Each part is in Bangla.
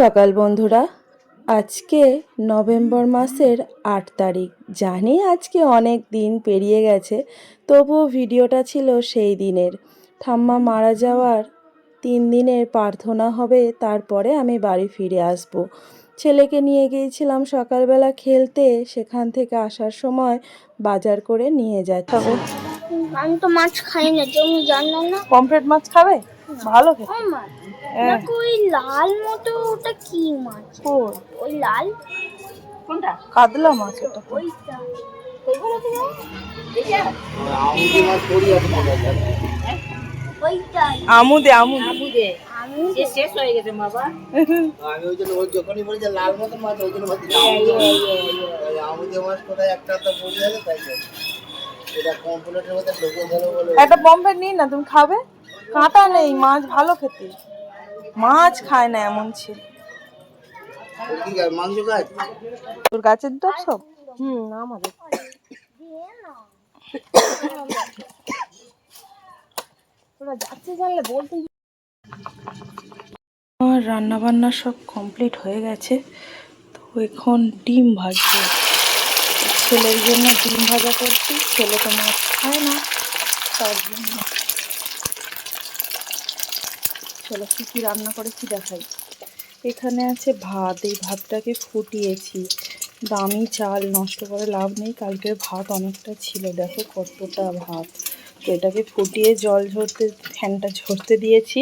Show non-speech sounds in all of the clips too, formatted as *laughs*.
সকাল বন্ধুরা আজকে নভেম্বর মাসের আট তারিখ। জানি আজকে অনেক দিন পেরিয়ে গেছে তবুও ভিডিওটা ছিল সেই দিনের। ঠাম্মা মারা যাওয়ার তিন দিনের প্রার্থনা হবে তারপরে আমি বাড়ি ফিরে আসব। ছেলেকে নিয়ে গিয়েছিলাম সকালবেলা খেলতে সেখান থেকে আসার সময় বাজার করে নিয়ে যাচ্ছে। আমি তো মাছ খাই না তুমি জানো না? পমফ্রেট মাছ খাবে? ভালো খেতে। দেখো ওই লাল মতো ওটা কি মাছ? ওই লাল। কোনটা? কাতলা মাছ ওটা। ওইটা। ওইটাই আমুদে আমুদে। আমি *laughs* আমি ওই জন্য ওই যখনই বলি যে লাল মতো মাছ ওই জন্য ভাবছি আমুদে। মাছ কোথায়? একটা তো তাই এটা কম্পিউটারের মধ্যে বলে। একটা নিই না তুমি খাবে? কাঁটা নেই মাছ ভালো খেতে। মাছ খায় না এমন ছিল। কি মাংস গাছ তোর গাছের ডাব সব? হুম আমাদের তোরা যাচ্ছে জানলে বলতে আমার রান্না বান্না সব কমপ্লিট হয়ে গেছে। তো এখন ডিম ভাজবো। ছেলের জন্য ডিম ভাজা করছি ছেলে তো মাছ খায় না। তার জন্য চলো কী কী রান্না করেছি দেখাই। এখানে আছে ভাত, এই ভাতটাকে ফুটিয়েছি। দামি চাল, নষ্ট করে লাভ নেই, কালকের ভাত অনেকটা ছিল। দেখো কতটা ভাত। তো এটাকে ফুটিয়ে জল ঝরতে, ফ্যানটা ঝরতে দিয়েছি।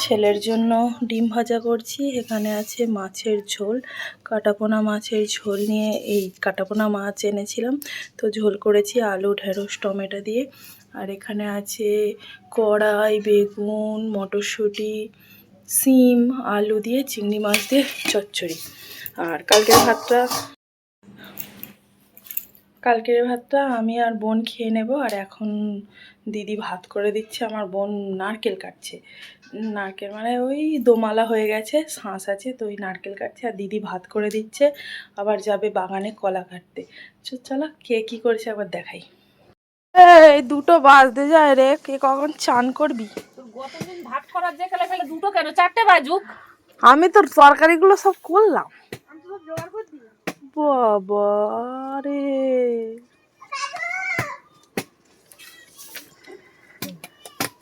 ছেলের জন্য ডিম ভাজা করছি। এখানে আছে মাছের ঝোল। কাটাপোনা মাছের ঝোল নিয়ে এই কাটাপোনা মাছ এনেছিলাম। তো ঝোল করেছি আলু, ঢেঁড়স, টমেটো দিয়ে। আর এখানে আছে কড়াই, বেগুন, মটরশুঁটি, সিম, আলু দিয়ে চিংড়ি মাছ দিয়ে চচ্চড়ি। আর কালকের ভাতটা কালকের ভাতটা আমি আর বোন খেয়ে নেব। আর এখন দিদি ভাত করে দিচ্ছে, আমার বোন নারকেল কাটছে। নারকেল মানে ওই দোমালা হয়ে গেছে, শাঁস আছে, তো ওই নারকেল কাটছে। আর দিদি ভাত করে দিচ্ছে, আবার যাবে বাগানে কলা কাটতে। চলো, কে কী করছে একবার দেখাই। এই দুটো বাজতে যায় রে। কে কখন চান করবি? গতদিন ভাত করার যে খেলে খেলে দুটো কেন? চারটে বাজুক। আমি তোর তরকারিগুলো সব করলাম। বাবা রে।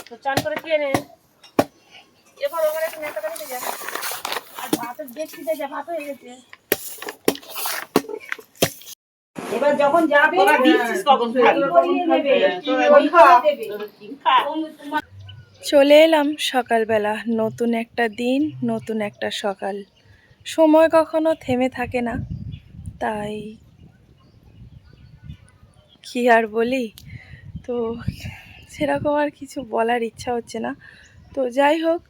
তো চান করে খেয়ে নে। এবার ওখানে একটু নেতা যা। আর ভাতের দেখছি যা ভাত হয়ে গেছে। এবার যখন যাবে দিচ্ছিস কখন চলে এলাম সকালবেলা নতুন একটা দিন নতুন একটা সকাল। সময় কখনো থেমে থাকে না তাই কি আর বলি? তো সেরকম আর কিছু বলার ইচ্ছা হচ্ছে না। তো যাই হোক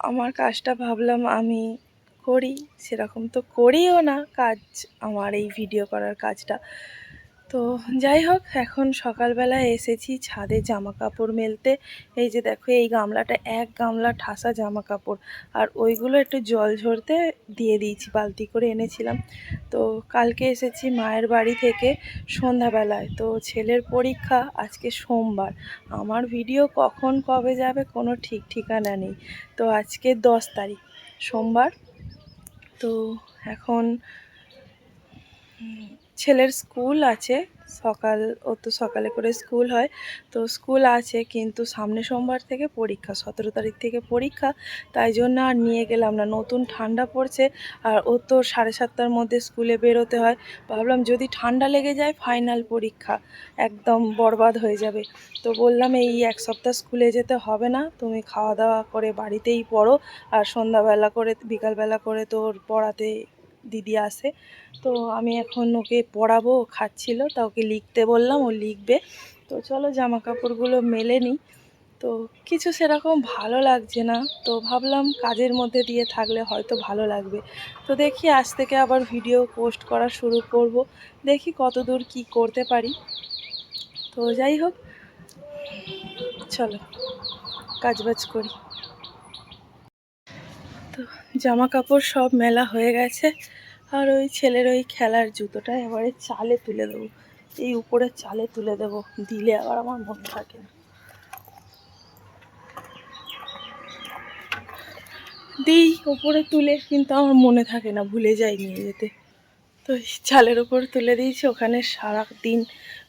আমার কাজটা ভাবলাম আমি করি, সেরকম তো করিও না কাজ, আমার এই ভিডিও করার কাজটা। তো যাই হোক, এখন সকালবেলা এসেছি ছাদে জামা কাপড় মেলতে। এই যে দেখো, এই গামলাটা, এক গামলা ঠাসা জামা কাপড় আর ওইগুলো একটু জল ঝরতে দিয়ে দিয়েছি, বালতি করে এনেছিলাম। তো কালকে এসেছি মায়ের বাড়ি থেকে সন্ধ্যাবেলায়। তো ছেলের পরীক্ষা আজকে সোমবার। আমার ভিডিও কখন কবে যাবে কোনো ঠিক ঠিকানা নেই। তো আজকে দশ তারিখ, সোমবার তো এখন ছেলের স্কুল আছে, সকাল, ও তো সকালে করে স্কুল হয়। তো স্কুল আছে কিন্তু সামনে সোমবার থেকে পরীক্ষা, সতেরো তারিখ থেকে পরীক্ষা। তাই জন্য আর নিয়ে গেলাম না, নতুন ঠান্ডা পড়ছে। আর ও তো সাড়ে সাতটার মধ্যে স্কুলে বেরোতে হয়। ভাবলাম যদি ঠান্ডা লেগে যায় ফাইনাল পরীক্ষা, একদম বরবাদ হয়ে যাবে। তো বললাম, এই এক সপ্তাহ স্কুলে যেতে হবে না, তুমি খাওয়া দাওয়া করে বাড়িতেই পড়ো। আর সন্ধ্যাবেলা করে, বিকালবেলা করে তোর পড়াতে দিদি আসে তো আমি এখন ওকে পড়াবো খাচ্ছিল, তা ওকে লিখতে বললাম, ও লিখবে। তো চলো জামা কাপড়গুলো মেলে নিই। তো কিছু সেরকম ভালো লাগছে না। তো ভাবলাম কাজের মধ্যে দিয়ে থাকলে হয়তো ভালো লাগবে। তো দেখি আজ থেকে আবার ভিডিও পোস্ট করা শুরু করব। দেখি কত দূর কী করতে পারি। তো যাই হোক, চলো, কাজবাজ করি। জামা কাপড় সব মেলা হয়ে গেছে। আর ওই ছেলের ওই খেলার জুতোটা এবারে চালে তুলে দেবো। এই উপরে চালে তুলে দেবো। দিলে আবার আমার মন থাকে না। দিই ওপরে তুলে, কিন্তু আমার মনে থাকে না, ভুলে যাই নিয়ে যেতে। তো চালের ওপর তুলে দিয়েছি, ওখানে সারা দিন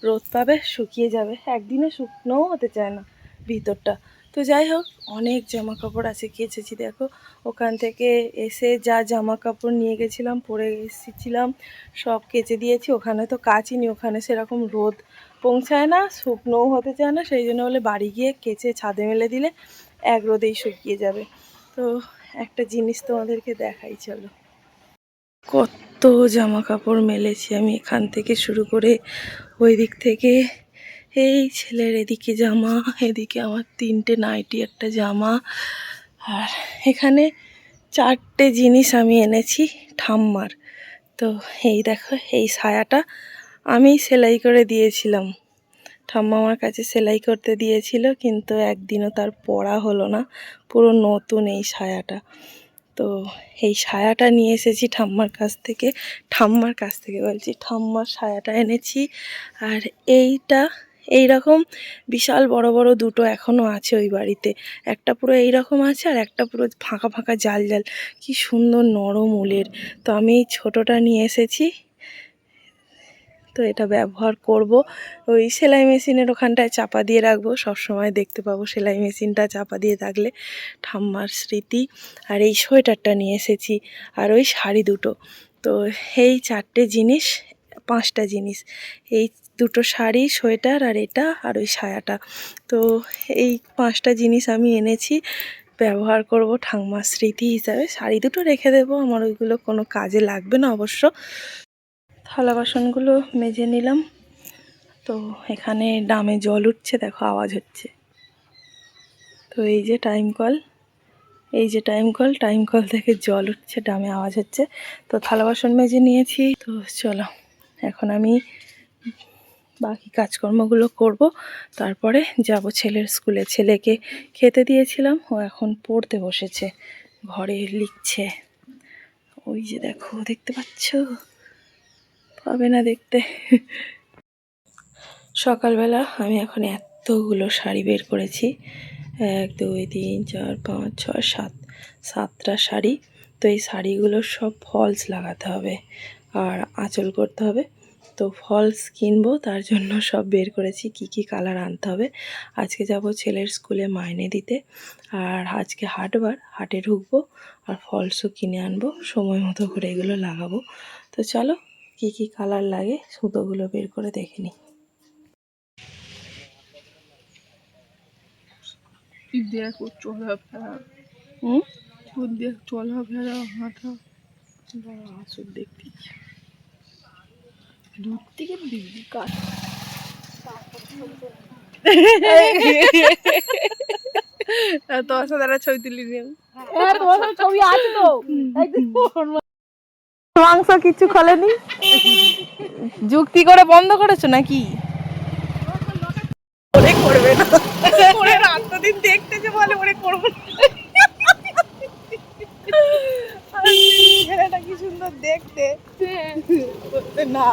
রোদ পাবে, শুকিয়ে যাবে। একদিনে শুকনোও হতে চায় না ভিতরটা। তো যাই হোক, অনেক জামা কাপড় আছে কেচেছি দেখো। ওখান থেকে এসে যা জামা কাপড় নিয়ে গেছিলাম, পরে এসেছিলাম, সব কেচে দিয়েছি। ওখানে তো কাচিনি ওখানে সেরকম রোদ পৌঁছায় না, শুকনোও হতে চায় না, সেই জন্য বলে বাড়ি গিয়ে কেচে ছাদে মেলে দিলে এক রোদেই শুকিয়ে যাবে। তো একটা জিনিস তোমাদেরকে দেখাই, চলো। কত জামা কাপড় মেলেছি আমি এখান থেকে শুরু করে ওই দিক থেকে। এই ছেলের এদিকে জামা, এদিকে আমার তিনটে নাইটি, একটা জামা। আর এখানে চারটে জিনিস আমি এনেছি, ঠাম্মার। তো এই দেখো, এই সায়াটা আমি সেলাই করে দিয়েছিলাম। ঠাম্মা আমার কাছে সেলাই করতে দিয়েছিল, কিন্তু একদিনও তার পড়া হলো না, পুরো নতুন এই সায়াটা। তো এই সায়াটা নিয়ে এসেছি ঠাম্মার কাছ থেকে, ঠাম্মার কাছ থেকে বলছি, ঠাম্মার সায়াটা এনেছি। আর এইটা এই রকম বিশাল বড় বড় দুটো এখনও আছে ওই বাড়িতে। একটা পুরো এই রকম আছে আর একটা পুরো ফাঁকা ফাঁকা জাল জাল। কি সুন্দর নরম উলের। তো আমি এই ছোটোটা নিয়ে এসেছি। তো এটা ব্যবহার করব। ওই সেলাই মেশিনের ওখানটায় চাপা দিয়ে রাখব। সব সময় দেখতে পাবো সেলাই মেশিনটা চাপা দিয়ে থাকলে। ঠাম্মার স্মৃতি। আর এই সোয়েটারটা নিয়ে এসেছি। আর ওই শাড়ি দুটো। তো এই চারটে জিনিস, পাঁচটা জিনিস। এই দুটো শাড়ি, সোয়েটার আর এটা আর ওই সায়াটা। তো এই পাঁচটা জিনিস আমি এনেছি। ব্যবহার করব ঠাম্মার স্মৃতি হিসাবে। শাড়ি দুটো রেখে দেবো, আমার ওইগুলো কোনো কাজে লাগবে না অবশ্য। থালা বাসনগুলো মেজে নিলাম। তো এখানে ডামে জল উঠছে, দেখো আওয়াজ হচ্ছে। তো এই যে টাইম কল, এই যে টাইম কল টাইম কল থেকে জল উঠছে, ডামে আওয়াজ হচ্ছে। তো থালা বাসন মেজে নিয়েছি। তো চলো, এখন আমি বাকি কাজকর্মগুলো করব। তারপরে যাব ছেলের স্কুলে। ছেলেকে খেতে দিয়েছিলাম, ও এখন পড়তে বসেছে, ঘরে লিখছে। ওই যে দেখো, দেখতে পাচ্ছ? পাবে না দেখতে। সকালবেলা আমি এখন এতগুলো শাড়ি বের করেছি। এক, দুই, তিন, চার, পাঁচ, ছয়, সাত, সাতটা শাড়ি। তো এই শাড়িগুলোর সব ফলস লাগাতে হবে, আর আঁচল করতে হবে। তো ফলস কিনবো তার জন্য সব বের করেছি কি কি কালার আনতে হবে। আজকে যাব ছেলের স্কুলে মাইনে দিতে আর আজকে হাটবার হাটে ঢুকবো আর ফলসও কিনে আনব সময় মতো করে এগুলো লাগাবো। তো চলো কি কি কালার লাগে সুতোগুলো বের করে দেখে নিই। দেখো চলাফেরা হুম? দেখ চলাফেরা হাঁটা দেখতে ইচ্ছে। দূর থেকে তোমার সাথে একটা ছবি তুলি নিও হ্যাঁ তোমার সাথে ছবি আছে তো। মাংস কিছু খোলেনি? যুক্তি করে বন্ধ করেছ নাকি? ওরে করবে না। ওরে রাত দিন দেখতে যে বলে ওরে করব না। আর ছেলেটা কি সুন্দর দেখতে। না।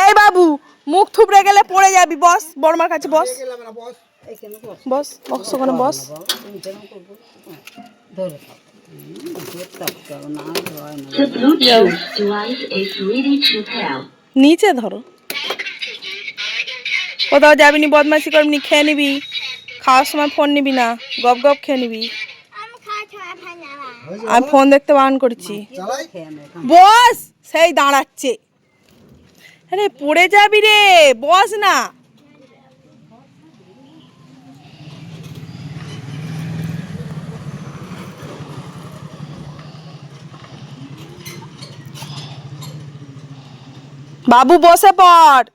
এই বাবু, মুখ থুবড়ে গেলে পড়ে যাবি, বস বড়মার কাছে বস। বস বস ওখানে বস। The নিচে ধরো। কোথাও যাবি নি বদমাশি করবি খেয়ে নিবি। খাওয়ার সময় ফোন নিবি না, গপ গপ খেয়ে নিবি। আমি ফোন দেখতে বারণ করছি। বস, সেই দাঁড়াচ্ছে। আরে পড়ে যাবি রে, বস না। বাবু বসে পড়।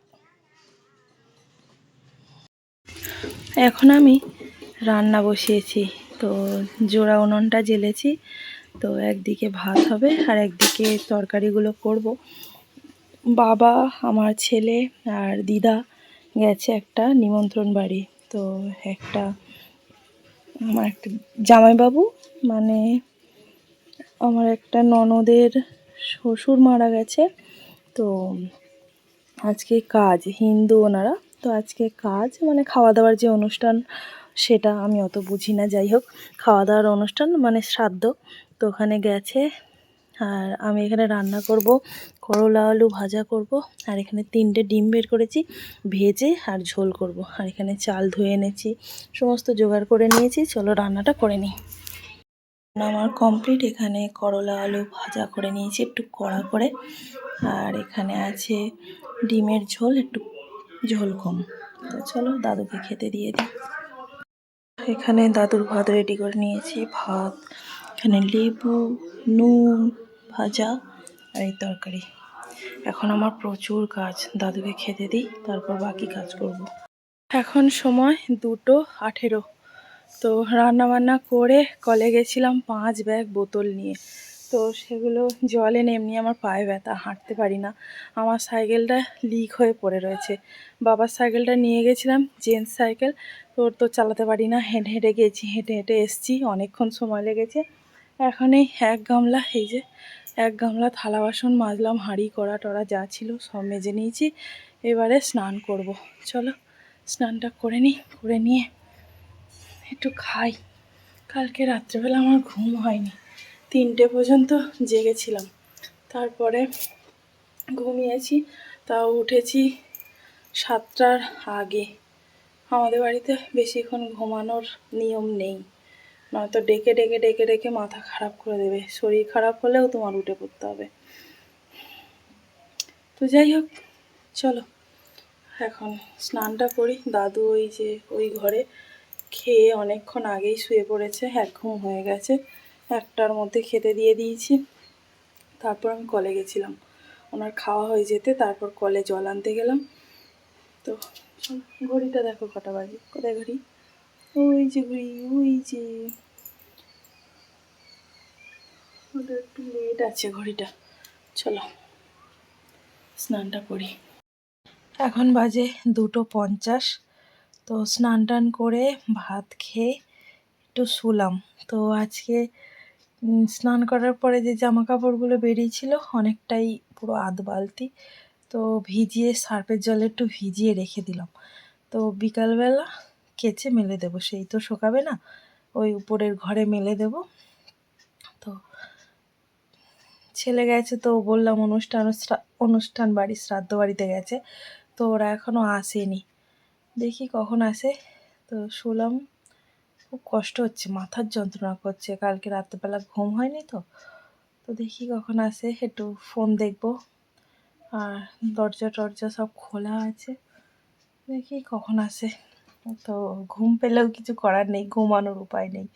এখন আমি রান্না বসিয়েছি, তো জোড়া উনুনটা জ্বেলেছি তো একদিকে ভাত হবে আর একদিকে তরকারিগুলো করব। বাবা, আমার ছেলে আর দিদা গেছে একটা নিমন্ত্রণ বাড়ি, তো একটা আমার একটা জামাইবাবু মানে আমার একটা ননদের শ্বশুর মারা গেছে, তো আজকে কাজ, হিন্দু ওনারা। তো আজকে কাজ মানে খাওয়া দাওয়ার যে অনুষ্ঠান, সেটা আমি অত বুঝি না, যাই হোক। খাওয়া দাওয়ার অনুষ্ঠান মানে শ্রাদ্ধ। তো ওখানে গেছে, আর আমি এখানে রান্না করব, করলা, আলু ভাজা করব, আর এখানে তিনটে ডিম বের করেছি, ভেজে আর ঝোল করব। আর এখানে চাল ধুয়ে এনেছি, সমস্ত জোগাড় করে নিয়েছি। চলো রান্নাটা করে নিই। আমার কমপ্লিট, এখানে করলা, আলু ভাজা করে নিয়েছি, একটু কড়া করে। আর এখানে আছে ডিমের ঝোল, একটু ঝোল কম। চলো দাদুকে খেতে দিয়ে দিই। এখানে দাদুর ভাত রেডি করে নিয়েছি। ভাত, এখানে লেবু, নুন ভাজা আর এই তরকারি। এখন আমার প্রচুর কাজ, দাদুকে খেতে দিই, তারপর বাকি কাজ করব। এখন সময় দুটো আঠেরো। তো রান্না বান্না করে কলে গেছিলাম পাঁচ ব্যাগ বোতল নিয়ে। তো সেগুলো জলে এমনি আমার পায়ে ব্যথা, হাঁটতে পারি না আমার সাইকেলটা লিক হয়ে পড়ে রয়েছে। বাবার সাইকেলটা নিয়ে গেছিলাম জেন্টস সাইকেল। তোর তো চালাতে পারি না হেঁটে হেঁটে গেছি, হেঁটে হেঁটে এসছি, অনেকক্ষণ সময় লেগেছে। এখন এই এক গামলা, এই যে এক গামলা থালা বাসন মাজলাম, হাঁড়ি, কড়া টড়া যা ছিল সব মেজে নিয়েছি। এবারে স্নান করব। চলো, স্নানটা করে নিই, করে নিয়ে একটু খাই। কালকে রাত্রেবেলা আমার ঘুম হয়নি। তিনটে পর্যন্ত জেগেছিলাম। তারপরে ঘুমিয়েছি, তাও উঠেছি সাতটার আগে। আমাদের বাড়িতে বেশিক্ষণ ঘুমানোর নিয়ম নেই। নয়তো ডেকে ডেকে ডেকে ডেকে মাথা খারাপ করে দেবে। শরীর খারাপ হলেও তোমার উঠে পড়তে হবে। তো যাই হোক, চলো। এখন স্নানটা করি। দাদু ওই যে ওই ঘরে খেয়ে অনেকক্ষণ আগেই শুয়ে পড়েছে এক ঘুম হয়ে গেছে। একটার মধ্যে খেতে দিয়ে দিয়েছি। তারপর আমি কলে গেছিলাম। ওনার খাওয়া হয়ে যেতে তারপর কলে জল আনতে গেলাম। তো ঘড়িটা দেখো কটা বাজে। কোথায় ঘড়ি? ওই যে ঘড়ি, ওই যে। একটু লেট আছে ঘড়িটা। চলো, স্নানটা করি। এখন বাজে দুটো পঞ্চাশ। তো স্নান টান করে ভাত খেয়ে একটু শুলাম। তো আজকে স্নান করার পরে যে জামা কাপড়গুলো বেরিয়েছিল, অনেকটাই পুরো আধ বালতি তো ভিজিয়ে সার্ফের জলে একটু ভিজিয়ে রেখে দিলাম। তো বিকালবেলা কেচে মেলে দেবো। সেই তো শোকাবে না, ওই উপরের ঘরে মেলে দেবো। তো ছেলে গেছে তো বললাম, অনুষ্ঠান অনুষ্ঠান বাড়ি, শ্রাদ্ধ বাড়িতে গেছে। তো ওরা এখনও আসেনি। দেখি কখন আসে। তো শুলাম খুব কষ্ট হচ্ছে, মাথার যন্ত্রণা করছে। কালকে রাত্রেবেলা ঘুম হয়নি তো। তো দেখি কখন আসে, একটু ফোন দেখব। আর দরজা টরজা সব খোলা আছে। দেখি কখন আসে। তো ঘুম পেলেও কিছু করার নেই, ঘুমানোর উপায় নেই।